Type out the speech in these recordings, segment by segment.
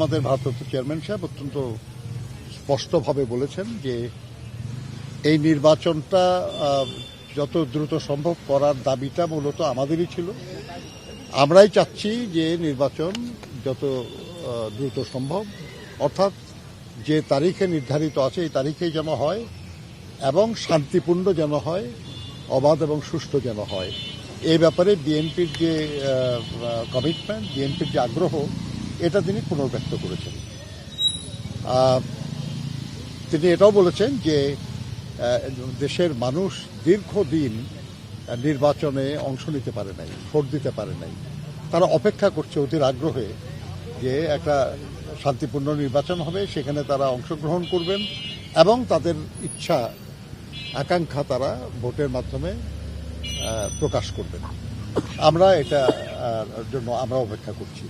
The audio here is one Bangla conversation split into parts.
আমাদের ভারপ্রাপ্ত চেয়ারম্যান সাহেব অত্যন্ত স্পষ্টভাবে বলেছেন যে এই নির্বাচনটা যত দ্রুত সম্ভব করার দাবিটা মূলত আমাদেরই ছিল। আমরাই চাচ্ছি যে নির্বাচন যত দ্রুত সম্ভব, অর্থাৎ যে তারিখে নির্ধারিত আছে এই তারিখেই যেন হয় এবং শান্তিপূর্ণ যেন হয়, অবাধ এবং সুষ্ঠু যেন হয়। এই ব্যাপারে বিএনপির যে কমিটমেন্ট বিএনপির যে আগ্রহ এটা তিনি পুনর্ব্যক্ত করেছেন। তিনি এটাও বলেছেন যে দেশের মানুষ দীর্ঘদিন নির্বাচনে অংশ নিতে পারে নাই, ভোট দিতে পারে নাই। তারা অপেক্ষা করছে অতির আগ্রহে যে একটা শান্তিপূর্ণ নির্বাচন হবে, সেখানে তারা অংশগ্রহণ করবেন এবং তাদের ইচ্ছা, আকাঙ্ক্ষা তারা ভোটের মাধ্যমে প্রকাশ করবেন। আমরা এটা জন্য আমরা অপেক্ষা করছি।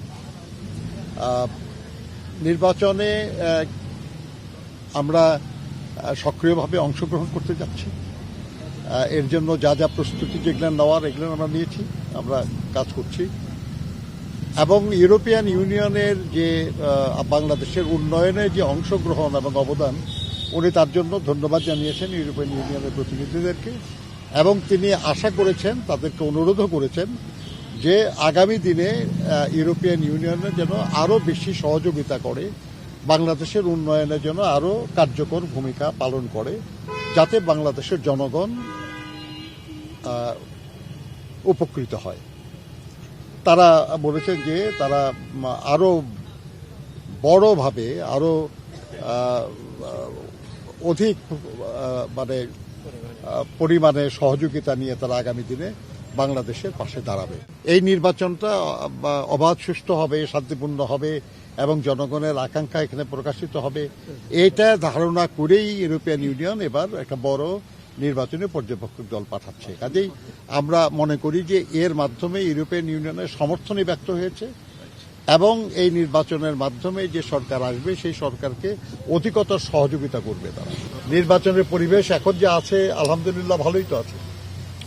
নির্বাচনে আমরা সক্রিয়ভাবে অংশগ্রহণ করতে যাচ্ছি। এর জন্য যা যা প্রস্তুতি যেগুলো নেওয়ার, এগুলো আমরা নিয়েছি, আমরা কাজ করছি। এবং ইউরোপিয়ান ইউনিয়নের যে বাংলাদেশের উন্নয়নে যে অংশগ্রহণ এবং অবদান, উনি তার জন্য ধন্যবাদ জানিয়েছেন ইউরোপিয়ান ইউনিয়নের প্রতিনিধিদেরকে। এবং তিনি আশা করেছেন, তাদেরকে অনুরোধও করেছেন যে আগামী দিনে ইউরোপিয়ান ইউনিয়নের যেন আরও বেশি সহযোগিতা করে বাংলাদেশের উন্নয়নের জন্য আরও কার্যকর ভূমিকা পালন করে যাতে বাংলাদেশের জনগণ উপকৃত হয়। তারা বলেছেন যে তারা উম, আরও বড়ভাবে আরও অধিক মানে পরিমাণে সহযোগিতা নিয়ে তারা আগামী দিনে বাংলাদেশের পাশে দাঁড়াবে। এই নির্বাচনটা অবাধ সুষ্ঠু হবে, শান্তিপূর্ণ হবে, এবং জনগণের আকাঙ্ক্ষা এখানে প্রকাশিত হবে, এটা ধারণা করেই ইউরোপিয়ান ইউনিয়ন এবার একটা বড় নির্বাচনে পর্যবেক্ষক দল পাঠাচ্ছে। কাজেই আমরা মনে করি যে এর মাধ্যমে ইউরোপিয়ান ইউনিয়নের সমর্থনই ব্যক্ত হয়েছে, এবং এই নির্বাচনের মাধ্যমে যে সরকার আসবে, সেই সরকারকে অধিকতর সহযোগিতা করবে তারা। নির্বাচনের পরিবেশ এখন যে আছে, আলহামদুলিল্লাহ ভালোই তো আছে।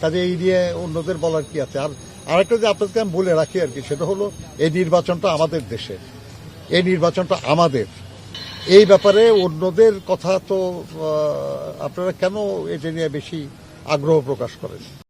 কাজে এই নিয়ে অন্যদের বলার কি আছে? আর আরেকটা যে আপনাদেরকে আমি বলে রাখি আর কি, সেটা হলো এই নির্বাচনটা আমাদের দেশের। এই নির্বাচনটা আমাদের। এই ব্যাপারে অন্যদের কথা তো আপনারা কেন এটা নিয়ে বেশি আগ্রহ প্রকাশ করেন?